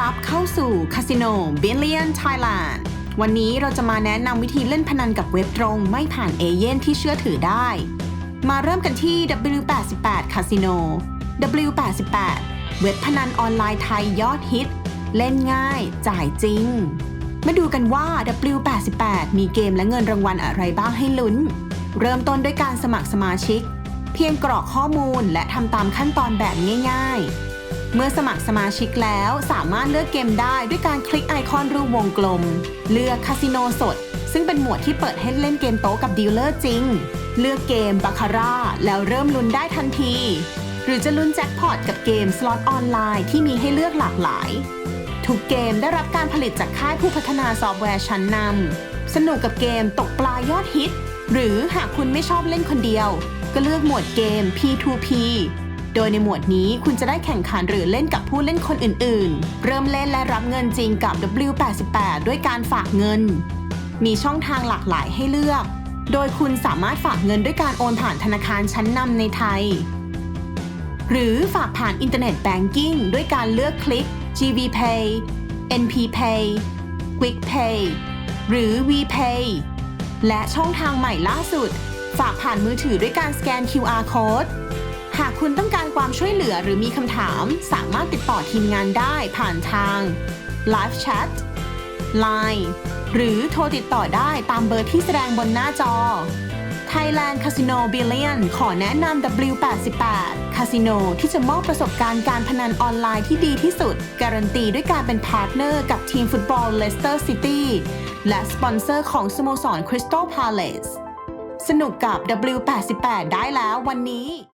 รับเข้าสู่คาสิโน Billion Thailand วันนี้เราจะมาแนะนำวิธีเล่นพนันกับเว็บตรงไม่ผ่านเอเย่นที่เชื่อถือได้ มาเริ่มกันที่ W88 Casino W88 เว็บพนันออนไลน์ไทยยอดฮิต เล่นง่าย จ่ายจริง มาดูกันว่า W88 มีเกมและเงินรางวัลอะไรบ้างให้ลุ้น เริ่มต้นด้วยการสมัครสมาชิก เพียงกรอกข้อมูลและทำตามขั้นตอนแบบง่ายๆ เมื่อสมัครสมาชิกแล้วสามารถเลือกเกมได้ด้วยการคลิกไอคอนรูปวงกลม เลือกคาสิโนสด ซึ่งเป็นหมวดที่เปิดให้เล่นเกมโต๊ะกับดีลเลอร์จริง เลือกเกมบาคาร่าแล้วเริ่มลุ้นได้ทันที หรือจะลุ้นแจ็คพอตกับเกมสล็อตออนไลน์ที่มีให้เลือกหลากหลาย ทุกเกมได้รับการผลิตจากค่ายผู้พัฒนาซอฟต์แวร์ชั้นนำสนุกกับเกมตกปลายอดฮิต หรือหากคุณไม่ชอบเล่นคนเดียว ก็เลือกหมวดเกม P2P โดยในหมวดนี้คุณจะได้แข่งขันหรือเล่นกับผู้เล่นคนอื่นๆ เริ่มเล่นและรับเงินจริงกับ W88 ด้วยการฝากเงิน มีช่องทางหลากหลายให้เลือก โดยคุณสามารถฝากเงินด้วยการโอนผ่านธนาคารชั้นนำในไทย หรือฝากผ่านอินเทอร์เน็ตแบงกิ้งด้วยการเลือกคลิก GV Pay NP Pay Quick Pay หรือ VPay และช่องทางใหม่ล่าสุด ฝากผ่านมือถือด้วยการสแกน QR Code หากคุณต้องการความช่วยเหลือหรือมีคำถาม สามารถติดต่อทีมงานได้ผ่านทาง Live Chat Line หรือโทรติดต่อได้ตามเบอร์ที่แสดงบนหน้าจอ Thailand Casino Billion ขอแนะนำ W88 คาสิโนที่จะมอบประสบการณ์การพนันออนไลน์ที่ดีที่สุด การันตีด้วยการเป็นพาร์ทเนอร์กับทีมฟุตบอล Leicester City และสปอนเซอร์ของสโมสร Crystal Palace สนุกกับ W88 ได้แล้ววันนี้